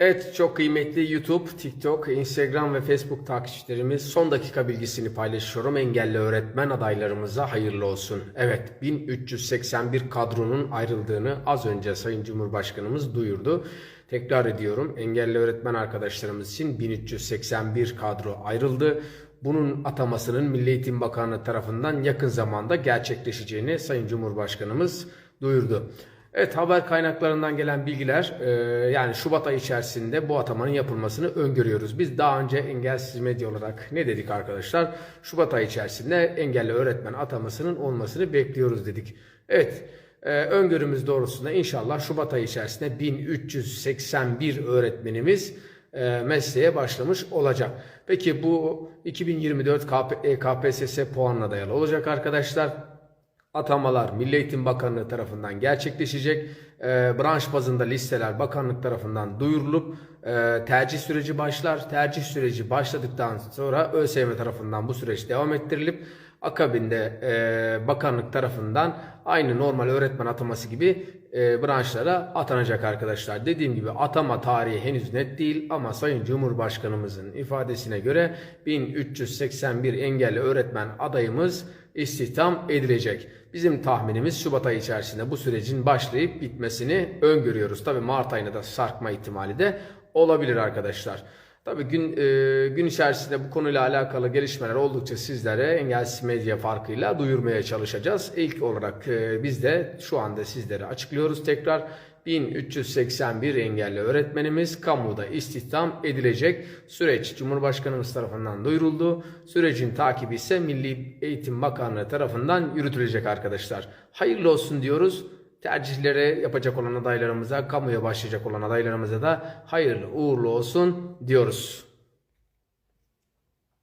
Evet çok kıymetli YouTube, TikTok, Instagram ve Facebook takipçilerimiz son dakika bilgisini paylaşıyorum. Engelli öğretmen adaylarımıza hayırlı olsun. Evet 1381 kadronun ayrıldığını az önce Sayın Cumhurbaşkanımız duyurdu. Tekrar ediyorum engelli öğretmen arkadaşlarımız için 1381 kadro ayrıldı. Bunun atamasının Milli Eğitim Bakanlığı tarafından yakın zamanda gerçekleşeceğini Sayın Cumhurbaşkanımız duyurdu. Evet haber kaynaklarından gelen bilgiler e, yani Şubat ayı içerisinde bu atamanın yapılmasını öngörüyoruz. Biz daha önce engelsiz medya olarak ne dedik arkadaşlar? Şubat ayı içerisinde engelli öğretmen atamasının olmasını bekliyoruz dedik. Evet e, öngörümüz doğrusunda inşallah Şubat ayı içerisinde 1381 öğretmenimiz e, mesleğe başlamış olacak. Peki bu 2024 KP, KPSS puanına dayalı olacak arkadaşlar. Atamalar Milli Eğitim Bakanlığı tarafından gerçekleşecek. E, branş bazında listeler bakanlık tarafından duyurulup e, tercih süreci başlar. Tercih süreci başladıktan sonra ÖSYM tarafından bu süreç devam ettirilip akabinde e, bakanlık tarafından aynı normal öğretmen ataması gibi e, branşlara atanacak arkadaşlar. Dediğim gibi atama tarihi henüz net değil ama Sayın Cumhurbaşkanımızın ifadesine göre 1381 engelli öğretmen adayımız istihdam edilecek. Bizim tahminimiz Şubat ayı içerisinde bu sürecin başlayıp bitmesini öngörüyoruz. Tabi Mart ayına da sarkma ihtimali de olabilir arkadaşlar. Tabi gün e, gün içerisinde bu konuyla alakalı gelişmeler oldukça sizlere engelsiz medya farkıyla duyurmaya çalışacağız. İlk olarak e, biz de şu anda sizlere açıklıyoruz tekrar. 1381 engelli öğretmenimiz kamuda istihdam edilecek. Süreç Cumhurbaşkanımız tarafından duyuruldu. Sürecin takibi ise Milli Eğitim Bakanlığı tarafından yürütülecek arkadaşlar. Hayırlı olsun diyoruz. Tercihleri yapacak olan adaylarımıza, kamuya başlayacak olan adaylarımıza da hayırlı uğurlu olsun diyoruz.